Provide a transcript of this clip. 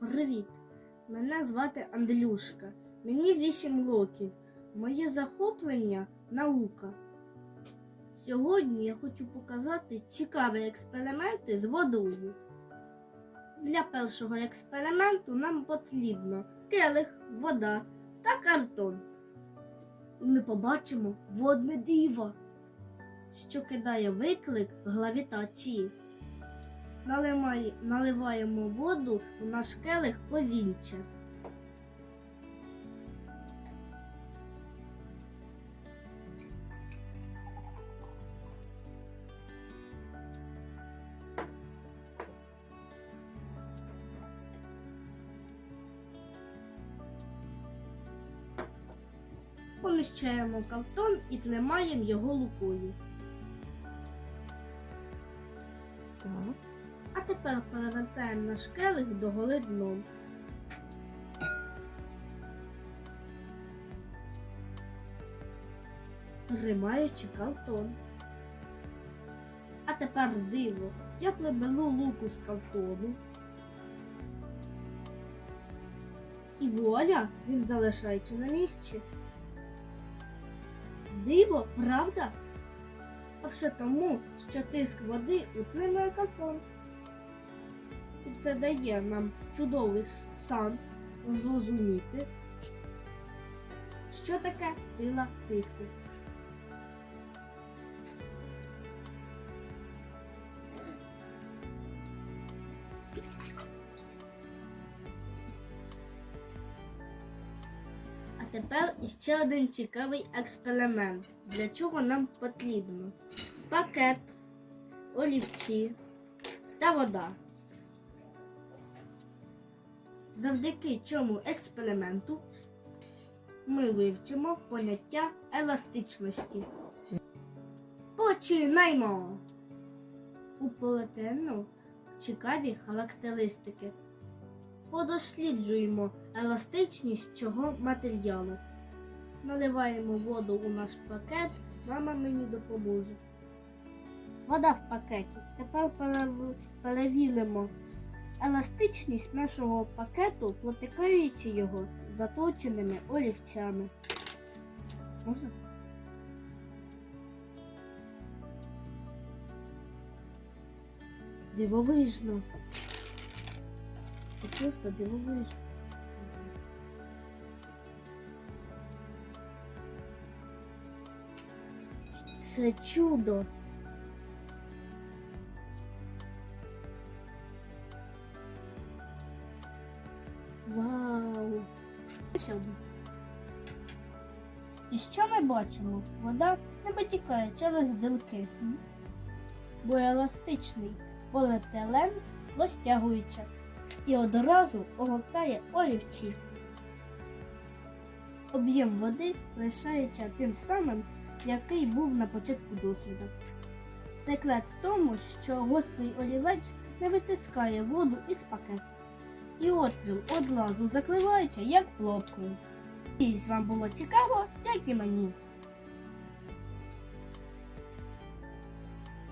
Привіт! Мене звати Андрюшка. Мені 8 років. Моє захоплення наука. Сьогодні я хочу показати цікаві експерименти з водою. Для першого експерименту нам потрібно келих, вода та картон. І ми побачимо водне диво, що кидає виклик гравітації. Наливаємо воду у наш келих повінче. Поміщаємо картон і тримаємо його лукою. А тепер перевертаємо наш келих до голи дном. Тримаючи картон. А тепер диво. Я приберу луку з картону. І вуаля, він залишається на місці. Диво, правда? А все тому, що тиск води утримує картон. І це дає нам чудовий с- шанс зрозуміти, що таке сила тиску. А тепер ще один цікавий експеримент. Для чого нам потрібно пакет, олівці та вода. Завдяки цьому експерименту ми вивчимо поняття еластичності. Починаймо! У полотену цікаві характеристики. Подосліджуємо еластичність цього матеріалу. Наливаємо воду у наш пакет, мама мені допоможе. Вода в пакеті. Тепер перев- перевіримо еластичність нашого пакету, протикаючи його заточеними олівцями. Можна? Дивовижно. Це просто дивовижно. Це чудо. Сюди. І що ми бачимо? Вода не витікає через дирки, м? бо еластичний поліетилен розтягується і одразу огортає олівці. Об'єм води лишається тим самим, який був на початку досліду. Секрет в тому, що гострий олівець не витискає воду із пакету. І отвіл одразу закривається, як пробкою. І вам було цікаво, як і мені.